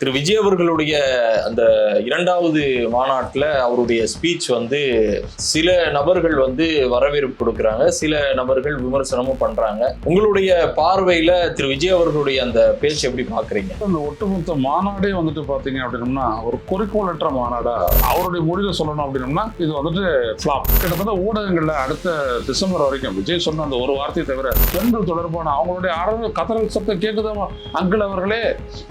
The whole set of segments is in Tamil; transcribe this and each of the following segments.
திரு விஜய் அவர்களுடைய அந்த இரண்டாவது மாநாட்டில் அவருடைய ஸ்பீச் வந்து சில நபர்கள் வந்து வரவேற்பு கொடுக்குறாங்க சில நபர்கள் விமர்சனமும் பண்றாங்க. உங்களுடைய பார்வையில் திரு விஜய் அவர்களுடைய அந்த பேச்சு எப்படி பார்க்குறீங்க அந்த ஒட்டுமொத்த மாநாடே வந்துட்டு பார்த்தீங்க அப்படின்னம்னா ஒரு குறிக்கோளற்ற மாநாடா அவருடைய மொழியில சொல்லணும் அப்படின்னம்னா இது வந்துட்டு ஃப்ளாப் கிட்டத்தட்ட ஊடகங்களில் அடுத்த டிசம்பர் வரைக்கும் விஜய் சொன்ன அந்த ஒரு வார்த்தையை தவிர பெண்கள் தொடர்பான அவங்களுடைய ஆரம்ப கதறல் சத்தம் கேட்குதாமா அங்கிள் அவர்களே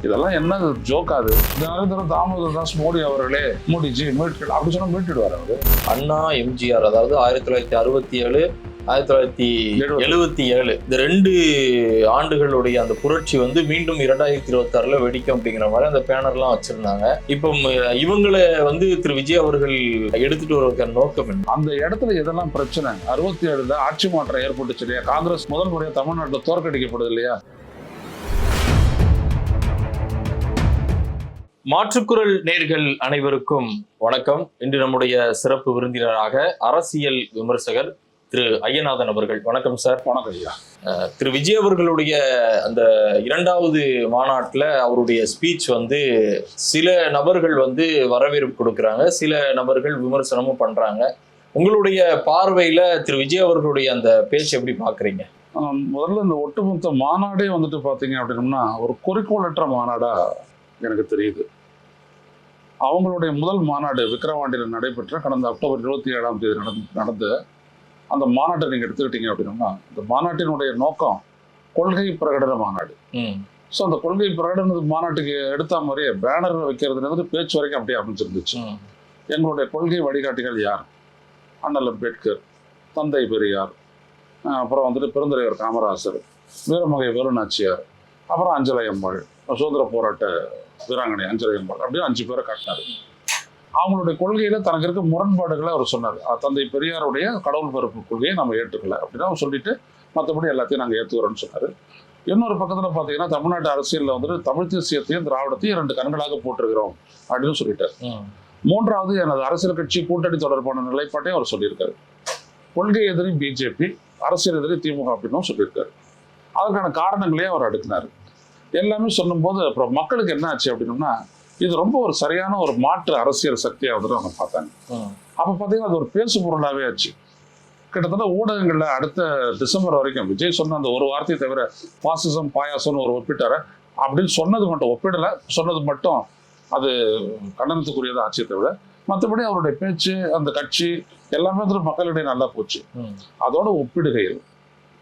இதெல்லாம் என்ன ஜோக்காது. இந்த நரேந்திர தாமோதர் தாஸ் மோடி அவர்களே மோடிஜி மீட்டு அப்படி சொன்னா மீட்டுடுவார் அவரு. அண்ணா எம்ஜிஆர் அதாவது ஆயிரத்தி தொள்ளாயிரத்தி அறுபத்தி ஏழு ஆயிரத்தி தொள்ளாயிரத்தி எழுபது. எழுபத்தி. ஏழு இந்த ரெண்டு ஆண்டுகளுடைய அந்த புரட்சி வந்து மீண்டும் இரண்டாயிரத்தி இருபத்தி ஆறுல வெடிக்கும் அப்படிங்கிற மாதிரி அந்த பேனர்லாம் வச்சிருந்தாங்க. இப்போ இவங்களை வந்து திரு விஜய் அவர்கள் எடுத்துட்டு வருவதற்கான நோக்கம் என்ன? அந்த இடத்துல எதெல்லாம் பிரச்சனை. அறுபத்தி ஏழுல ஆட்சி மாற்றம் ஏற்பட்டுச்சு இல்லையா? காங்கிரஸ் முதல் முறையா தமிழ்நாட்டில் தோற்கடிக்கப்படுது இல்லையா? மாற்றுக்குரல் நேர்கள் அனைவருக்கும் வணக்கம். இன்று நம்முடைய சிறப்பு விருந்தினராக அரசியல் விமர்சகர் திரு ஐயநாதன் அவர்கள். வணக்கம் சார். வணக்கம் ஐயா. திரு விஜய் அவர்களுடைய அந்த இரண்டாவது மாநாட்டில் அவருடைய ஸ்பீச் வந்து சில நபர்கள் வந்து வரவேற்பு கொடுக்குறாங்க. சில நபர்கள் விமர்சனமும் பண்றாங்க. உங்களுடைய பார்வையில திரு விஜய் அவர்களுடைய அந்த பேச்சு எப்படி பாக்குறீங்க? ஆம், முதல்ல இந்த ஒட்டுமொத்த மாநாடே வந்துட்டு பார்த்தீங்க அப்படின்னம்னா ஒரு குறிக்கோளற்ற மாநாடா எனக்கு தெரியுது. அவங்களுடைய முதல் மாநாடு விக்கிரவாண்டியில் நடைபெற்ற கடந்த அக்டோபர் இருபத்தி ஏழாம் தேதி நடந்த நடந்த அந்த மாநாட்டை நீங்கள் எடுத்துக்கிட்டீங்க அப்படின்னம்னா இந்த மாநாட்டினுடைய நோக்கம் கொள்கை பிரகடன மாநாடு. ஸோ அந்த கொள்கை பிரகடன மாநாட்டுக்கு எடுத்த மாதிரியே பேனர் வைக்கிறதுலேருந்து பேச்சு வரைக்கும் அப்படியே அமைஞ்சிருந்துச்சு. எங்களுடைய கொள்கை வழிகாட்டிகள் யார்? அண்ணல் அம்பேத்கர் தந்தை பெரியார் அப்புறம் வந்துட்டு பெருந்தலைவர் காமராசர் வீரமகை வேலுநாச்சியார் அப்புறம் அஞ்சலை அம்மாள் சுதந்திர போராட்ட வீராங்கனை அஞ்சலை அம்மாள் அப்படியே அஞ்சு பேரை காட்டினார். அவங்களுடைய கொள்கையில தனக்கு இருக்க முரண்பாடுகளை அவர் சொன்னார். தந்தை பெரியாருடைய கடவுள் பிறப்பு கொள்கையை நம்ம ஏற்றுக்கல. அப்படின்னு அவர் சொல்லிட்டு மற்றபடி எல்லாத்தையும் நாங்கள் ஏற்றுக்கிறோம்னு சொன்னார். இன்னொரு பக்கத்தில் பார்த்தீங்கன்னா தமிழ்நாட்டு அரசியலில் வந்துட்டு தமிழ் தேசியத்தையும் திராவிடத்தையும் ரெண்டு கண்களாக போட்டிருக்கிறோம் அப்படின்னு சொல்லிட்டார். மூன்றாவது எனது அரசியல் கட்சி கூட்டணி தொடர்பான நிலைப்பாட்டையும் அவர் சொல்லியிருக்காரு. கொள்கை எதிரி பிஜேபி அரசியல் எதிரி திமுக அப்படின்னும் சொல்லியிருக்காரு. அதற்கான காரணங்களையும் அவர் அடுக்கினார். எல்லாமே சொல்லும்போது அப்புறம் மக்களுக்கு என்ன ஆச்சு அப்படின்னம்னா இது ரொம்ப ஒரு சரியான ஒரு மாற்று அரசியல் சக்தியாக வந்துட்டு அவங்க பார்த்தாங்க. அப்போ பார்த்தீங்கன்னா அது ஒரு பேசு பொருளாகவே ஆச்சு. கிட்டத்தட்ட ஊடகங்களில் அடுத்த டிசம்பர் வரைக்கும் விஜய் சொன்ன அந்த ஒரு வார்த்தையை தவிர பாசிசம் பாயாசம்னு ஒரு ஒப்பிட்டார அப்படின்னு சொன்னது மட்டும் ஒப்பிடலை. சொன்னது மட்டும் அது கண்டனத்துக்குரியதாக ஆச்சே தவிர மற்றபடி அவருடைய பேச்சு அந்த கட்சி எல்லாமே வந்து மக்களிடையே நல்லா போச்சு. அதோட ஒப்பிடுகையில்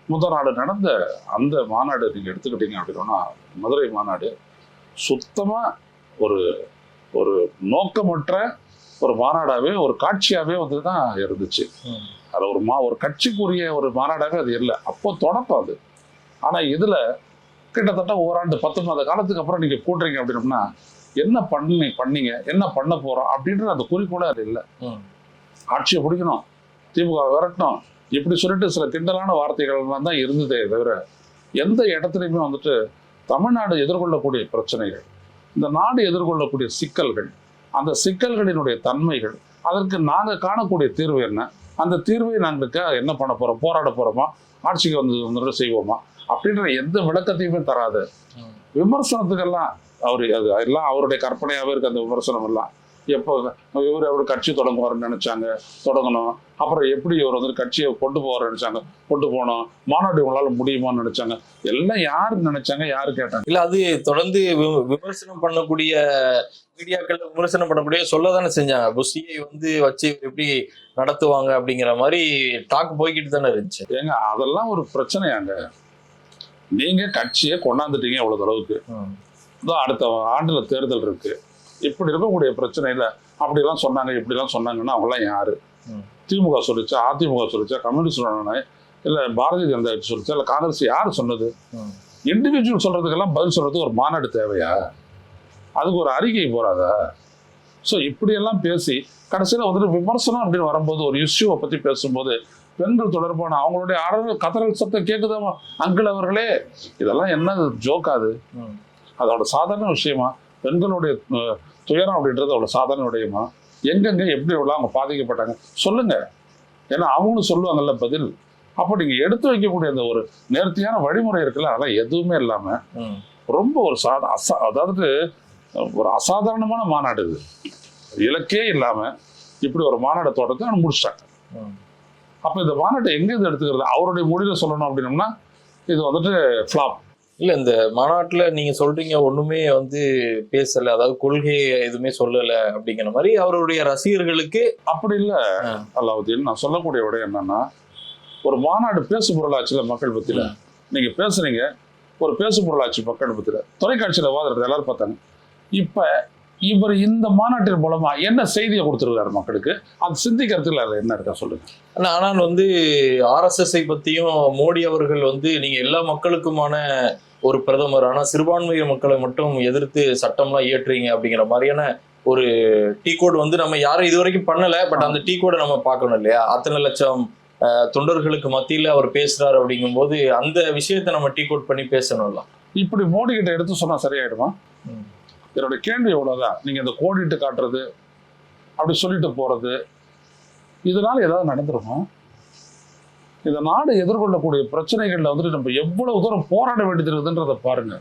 முதல் நாடு நடந்த அந்த மாநாடு நீங்கள் எடுத்துக்கிட்டீங்க அப்படின்னா மதுரை மாநாடு சுத்தமாக ஒரு ஒரு நோக்கமற்ற ஒரு மாநாடாகவே ஒரு காட்சியாகவே வந்து தான் இருந்துச்சு. ம். அது ஒரு மா ஒரு கட்சிக்குரிய ஒரு மாநாடாகவே அது இல்லை. அப்போ தொடக்கம் அது. ஆனால் இதில் கிட்டத்தட்ட ஓராண்டு பத்து மாத காலத்துக்கு அப்புறம் நீங்கள் கூட்டுறீங்க அப்படின்னம்னா என்ன பண்ணி பண்ணீங்க என்ன பண்ண போகிறோம் அப்படின்ற அந்த குறிக்கோளே அது இல்லை. ஆட்சியை பிடிக்கணும் திமுக விரட்டணும் இப்படி சொல்லிட்டு சில கிண்டலான வார்த்தைகள்லாம் தான் இருந்ததே தவிர எந்த இடத்துலையுமே வந்துட்டு தமிழ்நாடு எதிர்கொள்ளக்கூடிய பிரச்சனைகள் இந்த நாடு எதிர்கொள்ளக்கூடிய சிக்கல்கள் அந்த சிக்கல்களினுடைய தன்மைகள் அதற்கு நாங்கள் காணக்கூடிய தீர்வு என்ன? அந்த தீர்வை நாங்களுக்கு என்ன பண்ண போகிறோம் போராட போகிறோமா ஆட்சிக்கு வந்து வந்துட்டு செய்வோமா? அப்படின்ற எந்த விளக்கத்தையுமே தராது. விமர்சனத்துக்கெல்லாம் அவர் அது எல்லாம் அவருடைய கற்பனையாகவே இருக்கு அந்த விமர்சனம் எல்லாம். எப்போ இவர் அவர் கட்சி தொடங்குவார்னு நினைச்சாங்க தொடங்கணும். அப்புறம் எப்படி இவர் வந்து கட்சியை கொண்டு போவார்னு நினைச்சாங்க கொண்டு போனோம். மாநாடு இவங்களால முடியுமான்னு நினைச்சாங்க. எல்லாம் யாரு நினைச்சாங்க யாரு கேட்டாங்க? இல்ல அது தொடர்ந்து விமர்சனம் பண்ணக்கூடிய மீடியாக்கள் விமர்சனம் பண்ணக்கூடிய சொல்லதானே செஞ்சாங்க. புஷியை வந்து வச்சு எப்படி நடத்துவாங்க அப்படிங்கிற மாதிரி டாக் போய்கிட்டு தானே இருந்துச்சு. ஏங்க அதெல்லாம் ஒரு பிரச்சனையாங்க. நீங்க கட்சியை கொண்டாந்துட்டீங்க அவ்வளவு அளவுக்கு. அடுத்த ஆண்டுல தேர்தல் இருக்கு. இப்படி இருக்கக்கூடிய பிரச்சனையில அப்படிலாம் சொன்னாங்க இப்படிலாம் சொன்னாங்கன்னா அவங்களாம் யாரு. திமுக சொல்லிச்சா அதிமுக சொல்லிச்சா கம்யூனிஸ்ட் சொன்னானே இல்ல பாரதிய ஜனதா கட்சி சொல்லிச்சா இல்ல காங்கிரஸ் யாரு சொன்னது? இண்டிவிஜுவல் சொல்றதுக்கெல்லாம் பதில் சொல்றதுக்கு ஒரு மாநாடு தேவையா? அதுக்கு ஒரு அறிக்கை போறாதா? ஸோ இப்படியெல்லாம் பேசி கடைசியில் வந்துட்டு விமர்சனம் அப்படின்னு வரும்போது ஒரு இஷ்யூவை பற்றி பேசும்போது பெண்கள் தொடர்பான அவங்களுடைய ஆரம்ப கதறல் சத்தம் கேட்குதாமா அங்கிள் அவர்களே. இதெல்லாம் என்ன ஜோக்காது அதோட சாதாரண விஷயமா? பெண்களுடைய துயரம் அப்படின்றது அவ்வளோ சாதாரண விடயமா எங்கெங்க எப்படி எவ்வளோ அவங்க பாதிக்கப்பட்டாங்க? சொல்லுங்க. ஏன்னா அவங்களும் சொல்லுவாங்கல்ல பதில். அப்போ நீங்கள் எடுத்து வைக்கக்கூடிய அந்த ஒரு நேர்த்தியான வழிமுறை இருக்குல்ல அதெல்லாம் எதுவுமே இல்லாமல் ரொம்ப ஒரு சாதா அசா அதாவது ஒரு அசாதாரணமான மாநாடு இது. இலக்கே இல்லாம இப்படி ஒரு மாநாடு தோட்டத்தை அவங்க முடிச்சிட்டாங்க. அப்ப இந்த மாநாட்டை எங்க இருந்து எடுத்துக்கிறது? அவருடைய மொழியில சொல்லணும் அப்படின்னம்னா இது வந்துட்டு ஃபிளாப் இல்ல இந்த மாநாட்டுல நீங்க சொல்றீங்க ஒண்ணுமே வந்து பேசல அதாவது கொள்கை எதுவுமே சொல்லல அப்படிங்கிற மாதிரி அவருடைய ரசிகர்களுக்கு அப்படி இல்ல. அல்லாவுதீன் நான் சொல்லக்கூடிய விட என்னன்னா ஒரு மாநாடு பேசு பொருளாச்சுல மக்கள் பத்தியில நீங்க பேசுறீங்க ஒரு பேசு பொருளாட்சி மக்கள் பத்தியில தொலைக்காட்சியில வாதுறது எல்லாரும் பார்த்தாங்க இப்ப இவர் இந்த மாநாட்டின் மூலமா என்ன செய்தியை கொடுத்துருக்காரு மக்களுக்கு? அது சிந்திக்கிறதுல அதுல என்ன இருக்கா சொல்லுங்க. ஆனா ஆனால் வந்து ஆர்எஸ்எஸ்ஐ பத்தியும் மோடி அவர்கள் வந்து நீங்க எல்லா மக்களுக்குமான ஒரு பிரதமர். ஆனா சிறுபான்மைய மக்களை மட்டும் எதிர்த்து சட்டம்லாம் இயற்றுறீங்க அப்படிங்கிற மாதிரியான ஒரு டீ கோட் வந்து நம்ம யாரும் இது வரைக்கும் பண்ணல. பட் அந்த டீ கோடை நம்ம பார்க்கணும் இல்லையா? அத்தனை லட்சம் தொண்டர்களுக்கு மத்தியில அவர் பேசுறாரு அப்படிங்கும்போது அந்த விஷயத்தை நம்ம டீ கோட் பண்ணி பேசணும்ல இப்படி மோடி கிட்ட எடுத்து சொன்னா சரியாயிடுமா? என்னோட கேள்வி எவ்வளவுதான்? நீங்க இந்த கோடிட்டு காட்டுறது அப்படி சொல்லிட்டு போறது இதனால ஏதாவது நடந்துருமா இந்த நாடு எதிர்கொள்ளக்கூடிய பிரச்சனைகள்ல வந்துட்டு நம்ம எவ்வளவு தூரம் போராட வேண்டியது இருக்குதுன்றதை பாருங்க.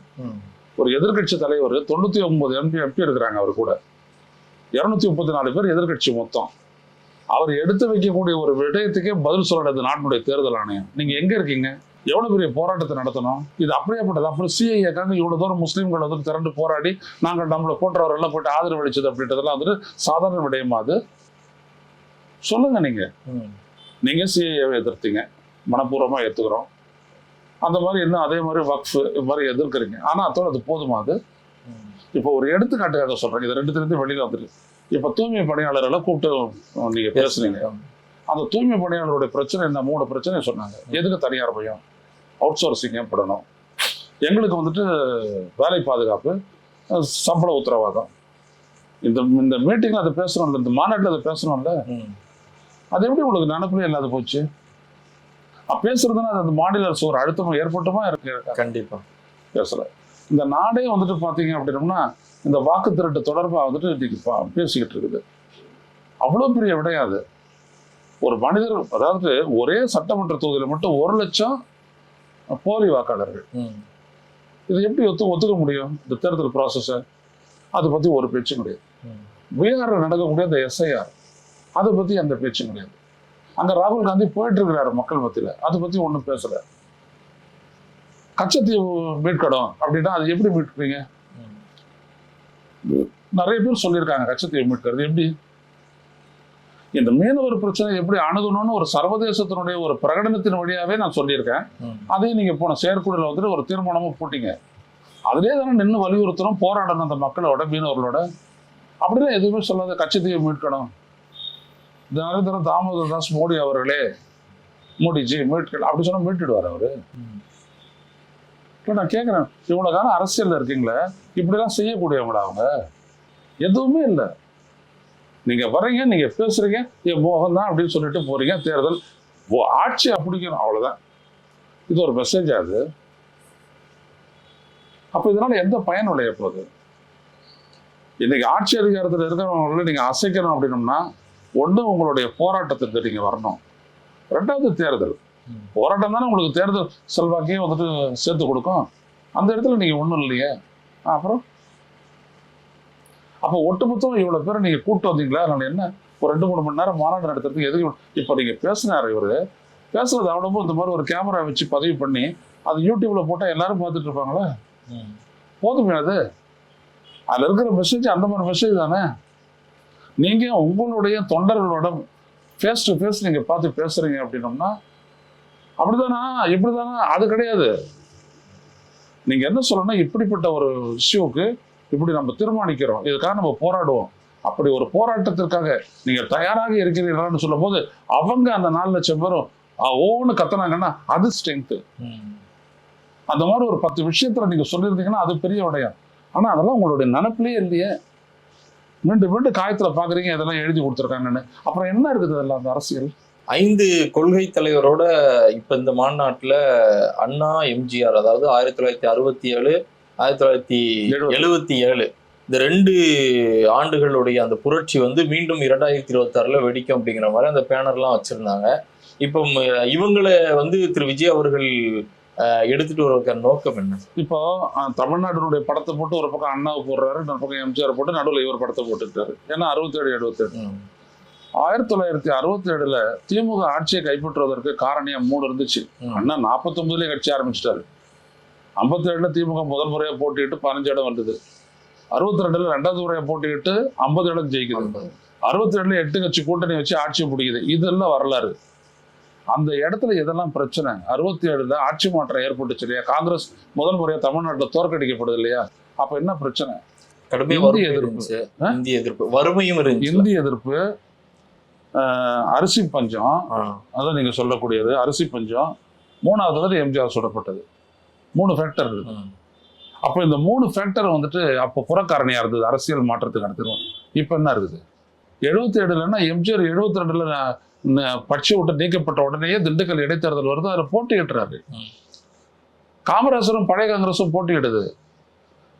ஒரு எதிர்க்கட்சி தலைவர் தொண்ணூத்தி ஒன்பது எம்பி எம்பி இருக்கிறாங்க அவர் கூட. இருநூத்தி முப்பத்தி நாலு பேர் எதிர்க்கட்சி மொத்தம். அவர் எடுத்து வைக்கக்கூடிய ஒரு விடயத்துக்கே பதில் சொல்றது நாட்டினுடைய தேர்தல் ஆணையம். நீங்க எங்க இருக்கீங்க? எவ்வளவு பெரிய போராட்டத்தை நடத்தணும்? இது அப்படியேப்பட்டது அப்புறம் சிஐஏக்காக இவ்வளவு தூரம் முஸ்லீம்கள் வந்து திரண்டு போராடி நாங்கள் நம்மளை போன்றவரெல்லாம் போயிட்டு ஆதரவு அளிச்சது அப்படின்றதெல்லாம் வந்துட்டு சாதாரண விடயமா அது? சொல்லுங்க நீங்க. நீங்க சிஐஏவை எதிர்த்தீங்க. மனப்பூர்வமா ஏத்துக்கிறோம். அந்த மாதிரி இன்னும் அதே மாதிரி வக்ஃப் இது மாதிரி எதிர்க்கிறீங்க. ஆனா அதோட அது போதுமா அது? இப்போ ஒரு எடுத்துக்காட்டுக்காக சொல்றேன். இது ரெண்டு தெரிஞ்சு வெளியில வந்துட்டு இப்ப தூய்மை பணியாளர்களை கூப்பிட்டு நீங்க பேசுனீங்க. அந்த தூய்மை பணியாளருடைய பிரச்சனை என்ன மூணு பிரச்சனை சொன்னாங்க. எதுக்கு தனியார் பயம்? அவுட் சோர்சிங் ஏற்படணும். எங்களுக்கு வந்துட்டு வேலை பாதுகாப்பு சம்பள உத்தரவாதம். இந்த இந்த மீட்டிங்ல அதை பேசணும்ல இந்த மாநாட்டில் அதை பேசணும்ல அது எப்படி உங்களுக்கு நினப்பிலே இல்லாத போச்சு? பேசுறதுன்னா அது அந்த மாநில அரசு ஒரு அழுத்தம் ஏற்பட்டுமா இருக்கு? கண்டிப்பா. பேசல. இந்த நாடே வந்துட்டு பாத்தீங்க அப்படின்னம்னா இந்த வாக்கு திருட்டு தொடர்பா வந்துட்டு இன்னைக்கு பேசிக்கிட்டு இருக்குது. அவ்வளவு பெரிய விடயம் அது. ஒரு மனிதர் அதாவது ஒரே சட்டமன்ற தொகுதியில மட்டும் ஒரு லட்சம் போலி வாக்காளர்கள். இது எப்படி ஒத்து ஒத்துக்க முடியும்? இந்த தேர்தல் ப்ராசஸை அதை பத்தி ஒரு பேச்சும் கிடையாது. பீகார்ல நடக்கக்கூடிய அந்த எஸ்ஐஆர் அதை பத்தி அந்த பேச்சும் கிடையாது. அங்க ராகுல் காந்தி போயிட்டு இருக்கிறாரு மக்கள் மத்தியில அதை பத்தி ஒண்ணும் பேசல. கச்சத்தீவு மீட்கணும் அப்படின்னா அது எப்படி மீட்கிறீங்க ம். நிறைய பேர் சொல்லியிருக்காங்க கச்சத்தீவு மீட்கிறது எப்படி? இந்த மீனவர் பிரச்சனை எப்படி அணுகணும்னு ஒரு சர்வதேசத்தினுடைய ஒரு பிரகடனத்தின் வழியாவே நான் சொல்லியிருக்கேன். அதையும் நீங்க போன செயற்குழுல வந்துட்டு ஒரு தீர்மானமும் போட்டீங்க. அதிலே தானே நின்று வலியுறுத்தணும் போராடணும் அந்த மக்களோட மீனவர்களோட. அப்படிலாம் எதுவுமே சொல்லாத கச்சத்தீவை மீட்கணும். நரேந்திர தாமோதர் தாஸ் மோடி அவர்களே மோடிஜி மீட்கலாம் அப்படி சொன்னா மீட்டுடுவார் அவரு. இப்போ நான் கேட்குறேன் இவ்வளோ காலம் அரசியலில் இருக்கீங்களே இப்படிலாம் செய்யக்கூடியவங்களா அவங்க? எதுவுமே இல்லை. நீங்கள் வர்றீங்க நீங்கள் பேசுகிறீங்க என் மோகம் தான் அப்படின்னு சொல்லிட்டு போகிறீங்க தேர்தல் ஓ ஆட்சி அப்படிக்கணும் அவ்வளோதான் இது ஒரு மெசேஜ் அது? அப்போ இதனால் எந்த பயன் உடைய போகுது இன்னைக்கு ஆட்சி அதிகாரத்தில் இருக்கிறவங்கள நீங்கள் அசைக்கணும் அப்படின்னம்னா ஒன்று உங்களுடைய போராட்டத்துக்கு நீங்கள் வரணும். ரெண்டாவது தேர்தல். போராட்டம் தானே உங்களுக்கு தேர்தல் செல்வாக்கையும் வந்துட்டு சேர்த்து கொடுக்கும். அந்த இடத்துல நீங்கள் ஒன்றும் இல்லையே. அப்புறம்? அப்போ ஒட்டுமொத்தம் இவ்வளோ பேரை நீங்கள் கூப்பிட்டு வந்தீங்களா? நான் என்ன? ஒரு ரெண்டு மூணு மணி நேரம் மாநாடு நடத்துறதுக்கு எதுக்கு இப்போ நீங்கள் பேசினார் இவர். பேசுறது அவ்வளோ இந்த மாதிரி ஒரு கேமரா வச்சு பதிவு பண்ணி அது யூடியூப்ல போட்டால் எல்லாரும் பார்த்துட்டு இருப்பாங்களே. போதுமே அது. அதில் இருக்கிற மெசேஜ் அந்த மாதிரி மெசேஜ் தானே? நீங்கள் உங்களுடைய தொண்டர்களோட ஃபேஸ் டு ஃபேஸ் நீங்கள் பார்த்து பேசுறீங்க அப்படின்னோம்னா அப்படிதானா? இப்படிதானா? அது கிடையாது. நீங்கள் என்ன சொல்லணும்னா இப்படிப்பட்ட ஒரு இஷ்யூக்கு இப்படி நம்ம தீர்மானிக்கிறோம். இதுக்காக நம்ம போராடுவோம். அப்படி ஒரு போராட்டத்திற்காக நீங்கள் தயாராக இருக்கிறீர்களான்னு சொல்லும்போது அவங்க அந்த நாலு லட்சம் பேரும் ஓன்னு கத்துனாங்கன்னா அது ஸ்ட்ரென்த்து. அந்த மாதிரி ஒரு பத்து விஷயத்துல நீங்க சொல்லியிருந்தீங்கன்னா அது பெரிய விடயம். ஆனா அதெல்லாம் உங்களுடைய நினப்பிலே இல்லையே. மீண்டும் மீண்டும் காயத்துல பாக்குறீங்க இதெல்லாம் எழுதி கொடுத்துருக்காங்கன்னு. அப்புறம் என்ன இருக்குது அதெல்லாம் அந்த அரசியல்? ஐந்து கொள்கை தலைவரோட இப்ப இந்த மாநாட்டுல அண்ணா எம்ஜிஆர் அதாவது ஆயிரத்தி தொள்ளாயிரத்தி அறுபத்தி ஏழு ஆயிரத்தி தொள்ளாயிரத்தி எழுபது. எழுபத்தி ஏழு. இந்த ரெண்டு ஆண்டுகளுடைய அந்த புரட்சி வந்து மீண்டும் இரண்டாயிரத்தி இருபத்தி ஆறுல வெடிக்கும் அப்படிங்கிற மாதிரி அந்த பேனர்லாம் வச்சிருந்தாங்க. இப்போ இவங்களை வந்து திரு விஜய் அவர்கள் எடுத்துட்டு வருவதற்கான நோக்கம் என்ன? இப்போ தமிழ்நாட்டினுடைய படத்தை போட்டு ஒரு பக்கம் அண்ணாவை போடுறாரு இன்னொரு பக்கம் எம்ஜிஆர் போட்டு நடுவில் இவர் படத்தை போட்டுக்கிட்டாரு. ஏன்னா அறுபத்தேழு எழுபத்தேழு. ஆயிரத்தி தொள்ளாயிரத்தி அறுபத்தி ஏழுல திமுக ஆட்சியை கைப்பற்றுவதற்கு காரணியா மூணு இருந்துச்சு. அண்ணா நாற்பத்தொன்பதுலேயே கட்சி ஆரம்பிச்சிட்டாரு. ஐம்பத்தி ஏழுல திமுக முதல் முறையா போட்டியிட்டு பதினஞ்சு இடம் வந்தது அறுபத்தி ரெண்டுல ரெண்டாவது முறையா போட்டியிட்டு ஐம்பது இடம் ஜெயிக்குது. அறுபத்தி ரெண்டுல எட்டு கட்சி கூட்டணி வச்சு ஆட்சியை பிடிக்குது. இதெல்லாம் வரலாறு. அந்த இடத்துல எதெல்லாம் பிரச்சனை. அறுபத்தி ஏழுல ஆட்சி மாற்றம் ஏற்பட்டுச்சு இல்லையா? காங்கிரஸ் முதல் முறையா தமிழ்நாட்டில் தோற்கடிக்கப்படுது இல்லையா? அப்ப என்ன பிரச்சனை? இந்திய எதிர்ப்பு. இந்திய எதிர்ப்பு. வறுமையும் இந்திய எதிர்ப்பு அரிசி பஞ்சம். அதான் நீங்க சொல்லக்கூடியது. அரிசி பஞ்சம் மூணாவது எம்ஜிஆர் சுடப்பட்டது. மூணு ஃபேக்டர் இருக்கு. அப்போ இந்த மூணு ஃபேக்டர் வந்துட்டு அப்போ புறக்காரணியா இருந்தது அரசியல் மாற்றத்துக்கு அடுத்து இப்போ என்ன இருக்குது? எழுபத்தி ஏழுலன்னா எம்ஜிஆர் எழுபத்தி ரெண்டுல பட்சி விட்டு நீக்கப்பட்ட உடனேயே திண்டுக்கல் இடைத்தேர்தல் வருது அதில் போட்டியிடுறாரு. காமராஜரும் பழைய காங்கிரஸும் போட்டியிடுது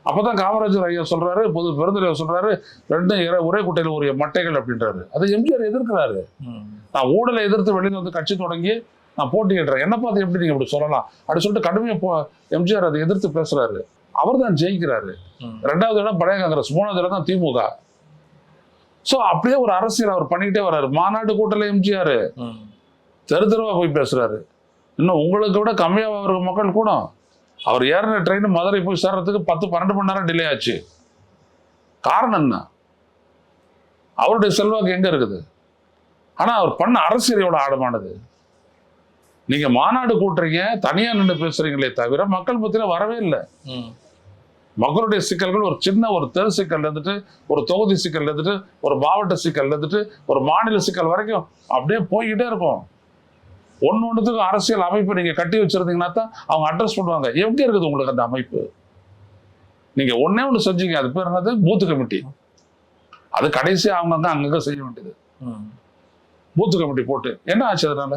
அப்பதான் காமராஜர் ஐயா சொல்றாரு பொது பெருந்தலைவர் சொல்றாரு ரெண்டும் ஒரே குட்டையில் ஒரு மட்டைகள் அப்படின்றாரு. அதை எம்ஜிஆர் எதிர்க்கிறாரு. நான் ஊழலை எதிர்த்து வெளியில வந்து கட்சி தொடங்கி நான் போட்டியிடுறேன். என்ன பார்த்து எப்படி நீங்க இப்படி சொல்லலாம்? அப்படி சொல்லிட்டு கடுமையா போ எம்ஜிஆர் அதை எதிர்த்து பேசுறாரு. அவர் தான் ஜெயிக்கிறாரு. ரெண்டாவது இடம் பழைய காங்கிரஸ் மூணாவது இடம் தான் திமுக. சோ அப்படியே ஒரு அரசியல் அவர் பண்ணிக்கிட்டே வர்றாரு. மாநாடு கூட்டல எம்ஜிஆர். தெரு தெருவா போய் பேசுறாரு. இன்னும் உங்களுக்கு விட கம்மியாக அவருக்கு மக்கள் கூட அவர் ஏறின ட்ரெயின் மதுரை போய் சேர்றதுக்கு பத்து பன்னெண்டு மணி நேரம் டிலே ஆச்சு. காரணம் என்ன? அவருடைய செல்வாக்கு எங்க இருக்குது? ஆனா அவர் பண்ண அரசியல் எவ்வளவு ஆழமானது? நீங்க மாநாடு கூட்டுறீங்க தனியா நின்று பேசுறீங்களே தவிர மக்கள் மத்தியில வரவே இல்லை. மக்களுடைய சிக்கல்கள் ஒரு சின்ன ஒரு தெரு சிக்கல் இருந்துட்டு ஒரு தொகுதி சிக்கல் இருந்துட்டு ஒரு மாவட்ட சிக்கல் இருந்துட்டு ஒரு மாநில சிக்கல் வரைக்கும் அப்படியே போய்கிட்டே இருக்கும். ஒன்று ஒன்றுத்துக்கும் அரசியல் அமைப்பு நீங்க கட்டி வச்சிருந்தீங்கன்னா தான் அவங்க அட்ரஸ் பண்ணுவாங்க. எங்க இருக்குது உங்களுக்கு அந்த அமைப்பு? நீங்க ஒண்ணே ஒன்று செஞ்சீங்க அது பேர் என்னது? பூத்து கமிட்டி. அது கடைசியா அவங்க தான் அங்கங்க செய்ய வேண்டியது. பூத்து கமிட்டி போட்டு. என்ன ஆச்சு அதனால?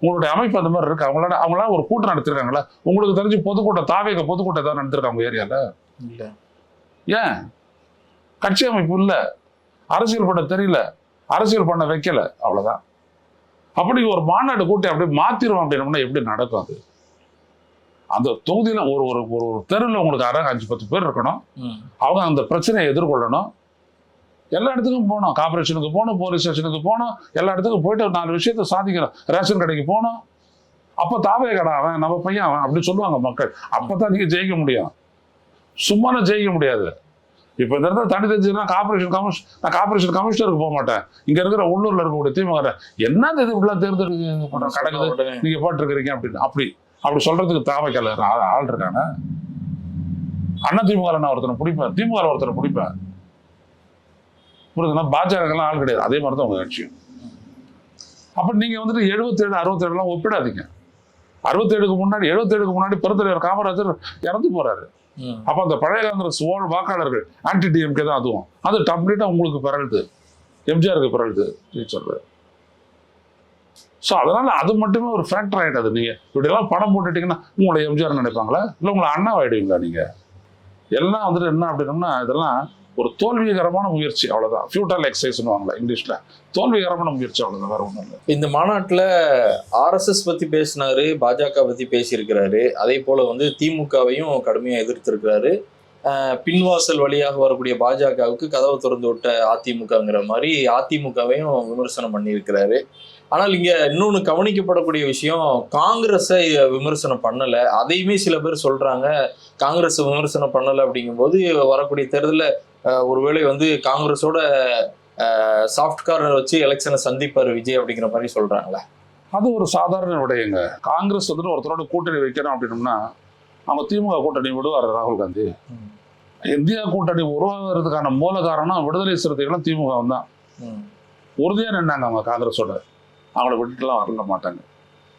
உங்களுடைய அமைப்பு அந்த மாதிரி இருக்கு? அவங்களால அவங்களால ஒரு கூட்டம் நடத்திருக்காங்களா உங்களுக்கு தெரிஞ்சு பொதுக்கூட்டம் தாவேக பொதுக்கூட்டம் ஏதாவது நடத்திருக்காங்க உங்க ஏரியால? இல்ல. ஏன்? கட்சி அமைப்பு இல்ல. அரசியல் பண்ண தெரியல. அரசியல் பண்ண வைக்கல. அவ்வளவுதான். அப்படி ஒரு மாநாடு கூட்டி அப்படியே மாத்திரும் அப்படின்னோம்னா எப்படி நடக்கும் அது? அந்த தொகுதியில ஒரு ஒரு ஒரு தெருவில் உங்களுக்கு அரை அஞ்சு பத்து பேர் இருக்கணும். அவங்க அந்த பிரச்சனையை எதிர்கொள்ளணும். எல்லா இடத்துக்கும் போகணும் கார்பரேஷனுக்கு போகணும் போலீஸ் ஸ்டேஷனுக்கு போகணும் எல்லா இடத்துக்கும் போயிட்டு ஒரு நாலு விஷயத்த சாதிக்கணும் ரேஷன் கடைக்கு போகணும் அப்போ தாவே கடை அவன் நம்ம பையன் அவன் அப்படி சொல்லுவாங்க மக்கள். அப்பதான் நீங்க ஜெயிக்க முடியும். சும்மா ஜெயிக்க முடியாது. இப்போ இந்த இடத்துல தனி தெரிஞ்சுன்னா கார்பரேஷன் கமிஷன் நான் கார்பரேஷன் கமிஷனருக்கு போக மாட்டேன். இங்க இருக்கிற உள்ளூர்ல இருக்கக்கூடிய திமுக என்ன இது? இப்படிலாம் தேர்ந்தெடுக்க கடக்குது. உடனே. நீங்க போட்டிருக்கிறீங்க அப்படின்னு. அப்படி. அப்படி சொல்றதுக்கு தாவைக்கல ஆள் இருக்காங்க அண்ணா திமுக நான் ஒருத்தனை பிடிப்பேன். திமுக ஒருத்தனை பிடிப்பேன். புரியுதுன்னா பாஜகலாம் ஆள் கிடையாது. அதே மாதிரி தான் உங்க கட்சியும். அப்ப நீங்க வந்துட்டு எழுபத்தேழு அறுபத்தேழுலாம் ஒப்பிடாதீங்க. அறுபத்தேழுக்கு முன்னாடி எழுபத்தேழுக்கு முன்னாடி பெருந்தலைவர் காமராஜர் இறந்து போறாரு. ம். அப்ப அந்த பழைய காங்கிரஸ் ஓல் வாக்காளர்கள் ஆன்டி டிஎம்கே தான் அதுவும். அது கம்ப்ளீட்டா உங்களுக்கு பிறழுது எம்ஜிஆருக்கு பிறழுது சொல்றாரு ஸோ அதனால அது மட்டுமே ஒரு ஃபேக்டர் ஆயிடாது. நீங்க இப்படியெல்லாம் படம் போட்டுட்டீங்கன்னா உங்களை எம்ஜிஆர் நினைப்பாங்களா? இல்லை உங்களை அண்ணா ஆயிடுவீங்களா நீங்க? எல்லாம் வந்துட்டு என்ன அப்படின்னோம்னா இதெல்லாம் ஒரு தோல்விகரமான முயற்சி அவ்வளோதான் ஃபியூட்டல் எக்ஸசைஸ்னு வாங்கல இங்கிலீஷில். தோல்விகரமான முயற்சி அவ்வளோதான் வேற ஒன்றும் இல்லை. இந்த மாநாட்டில் ஆர்எஸ்எஸ் பற்றி பேசினாரு பாஜக பற்றி பேசியிருக்கிறாரு. அதே போல் வந்து திமுகவையும் கடுமையாக எதிர்த்திருக்கிறாரு. பின்வாசல் வழியாக வரக்கூடிய பாஜகவுக்கு கதவை திறந்து விட்ட அதிமுகங்கிற மாதிரி அதிமுகவையும் விமர்சனம் பண்ணியிருக்கிறாரு. ஆனால் இங்கே இன்னொன்று கவனிக்கப்படக்கூடிய விஷயம் காங்கிரஸை விமர்சனம் பண்ணலை. அதையுமே சில பேர் சொல்கிறாங்க காங்கிரஸ் விமர்சனம் பண்ணலை அப்படிங்கும்போது வரக்கூடிய தேர்தலில் ஒருவேளை வந்து காங்கிரஸோட சாஃப்ட் கார்னர் வச்சு எலெக்ஷனை சந்திப்பார் விஜய் அப்படிங்கிற மாதிரி சொல்றாங்களே. அது ஒரு சாதாரண விடயங்க. காங்கிரஸ் வந்துட்டு ஒருத்தரோட கூட்டணி வைக்கணும் அப்படின்னோம்னா அவங்க திமுக கூட்டணி விடுவார் ராகுல் காந்தி. இந்தியா கூட்டணி உருவாகிறதுக்கான மூல காரணம் விடுதலை சிறுத்தைகளும் திமுக தான். ம். உறுதியா நின்னாங்க அவங்க காங்கிரஸோட. அவங்கள விட்டுட்டுலாம் வரல மாட்டாங்க.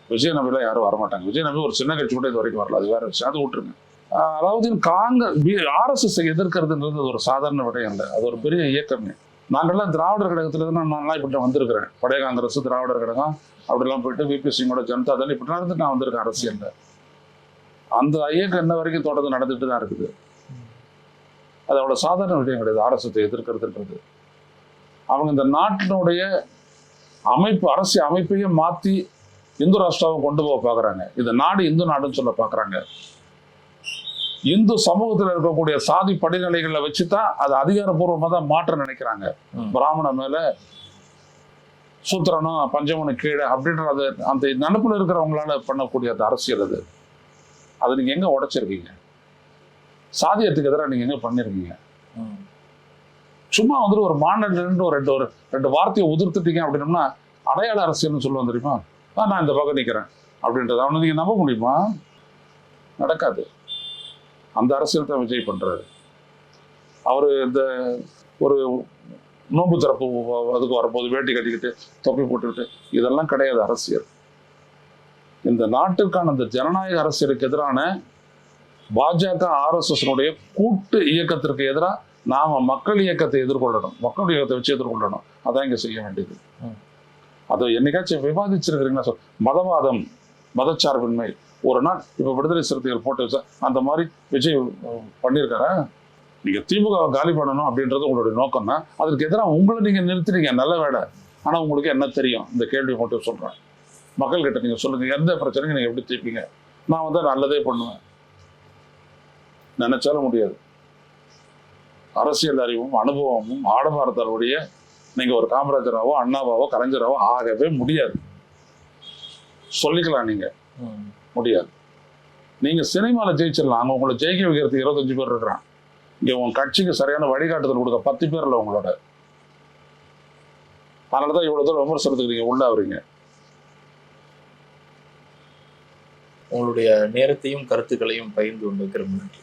விஜய் நம்பிலாம் யாரும் வரமாட்டாங்க. விஜய் நம்பி ஒரு சின்ன கட்சி கூட இது வரைக்கும் வரல. அது வேற விஷயம். அது விட்டுருங்க. அதாவது காங்கிரஸ் ஆர்எஸ்எஸ் எதிர்க்கிறதுன்றது ஒரு சாதாரண விடயம் இல்லை அது ஒரு பெரிய இயக்கமே. நாங்கள்லாம் திராவிடர் கழகத்துல இருந்து நல்லா இப்படி வந்திருக்கிறேன். பழைய காங்கிரஸ் திராவிடர் கழகம் அப்படிலாம் போயிட்டு விபி சிங்கோட ஜனதா தள் இப்படி நடந்து நான் வந்திருக்கேன் அரசியலில். அந்த இயக்கம் என்ன வரைக்கும் தொடர்ந்து நடந்துட்டு தான் இருக்குது. அது அவ்வளோ சாதாரண விஷயம் கிடையாது ஆர்எஸ்எஸ்ஸை எதிர்க்கிறதுன்றது. அவங்க இந்த நாட்டினுடைய அமைப்பு அரசியல் அமைப்பையும் மாற்றி இந்து ராஷ்டிராவை கொண்டு போக பார்க்குறாங்க இந்த நாடு இந்து நாடுன்னு சொல்ல பார்க்குறாங்க இந்து சமூகத்தில் இருக்கக்கூடிய சாதி படிநிலைகளை வச்சு தான் அது அதிகாரப்பூர்வமாக தான் மாற்ற நினைக்கிறாங்க. ம். பிராமணன் மேல சூத்திரனும் பஞ்சமனு கீழே அப்படின்ற அது அந்த நினப்புல இருக்கிறவங்களால பண்ணக்கூடிய அந்த அரசியல் அது. அது நீங்க எங்க உடைச்சிருக்கீங்க? சாதியத்துக்கு எதிராக நீங்க எங்க பண்ணிருக்கீங்க? ம். சும்மா வந்துட்டு ஒரு மாநில ஒரு ரெண்டு ஒரு ரெண்டு வார்த்தையை உதிர்த்துட்டீங்க அப்படின்னம்னா அடையாள அரசியல்னு சொல்லுவோம் தெரியுமா? நான் இந்த பக்கம் நிற்கிறேன் அப்படின்றத அவனை நீங்க நம்ப முடியுமா? நடக்காது. அந்த அரசியல் தான் விஜய் பண்றாரு. அவரு இந்த ஒரு நோன்பு திறப்பு அதுக்கு வரும்போது வேட்டி கட்டிக்கிட்டு தொப்பி போட்டுக்கிட்டு இதெல்லாம் கிடையாது அரசியல். இந்த நாட்டுக்கான இந்த ஜனநாயக அரசியலுக்கு எதிரான பாஜக ஆர்எஸ்எஸ்னுடைய கூட்டு இயக்கத்திற்கு எதிராக நாம மக்கள் இயக்கத்தை எதிர்கொள்ளணும். மக்கள் இயக்கத்தை வச்சு எதிர்கொள்ளணும். அதான் இங்க செய்ய வேண்டியது. அதை என்னைக்காச்சும் விவாதிச்சிருக்கிறீங்களா சொல் மதவாதம் மதச்சார்பின்மை. ஒரு நாள் இப்ப விடுதலை சிறுத்தைகள் போட்டு அந்த மாதிரி விஜய் பண்ணியிருக்காரு? நீங்கள் நீங்க திமுக காலி பண்ணணும் அப்படின்றது உங்களுடைய நோக்கம் தான் அதற்கு எதிராக உங்களை நீங்க நிறுத்துறீங்க நல்ல வேலை ஆனா உங்களுக்கு என்ன தெரியும்? இந்த கேள்வி மட்டும் சொல்றேன். மக்கள் கிட்ட நீங்க சொல்லுங்க எந்த பிரச்சனையும் நீங்க எப்படி தீர்ப்பீங்க? நான் வந்து நல்லதே பண்ணுவேன். நினைச்சாலும் முடியாது. அரசியல் அறிவும் அனுபவமும் ஆடம்பாரத்தருடைய நீங்க ஒரு காமராஜராவோ அண்ணாவாவோ கலைஞராவோ ஆகவே முடியாது. சொல்லிக்கலாம் நீங்கள் முடியாது. நீங்க சினிமால ஜெயிச்சிடலாம் அங்கே உங்களை ஜெயிக்க வைக்கிறதுக்கு இருபத்தஞ்சு பேர் இருக்கிறான் இங்க உங்கள் கட்சிக்கு சரியான வழிகாட்டுதல் கொடுக்க பத்து பேர் இல்லை உங்களோட. அதனால தான் இவ்வளவு தூரம் விமர்சனத்துக்கு நீங்கள் உள்ள உங்களுடைய நேரத்தையும் கருத்துக்களையும் பகிர்ந்து கொண்டு நன்றி.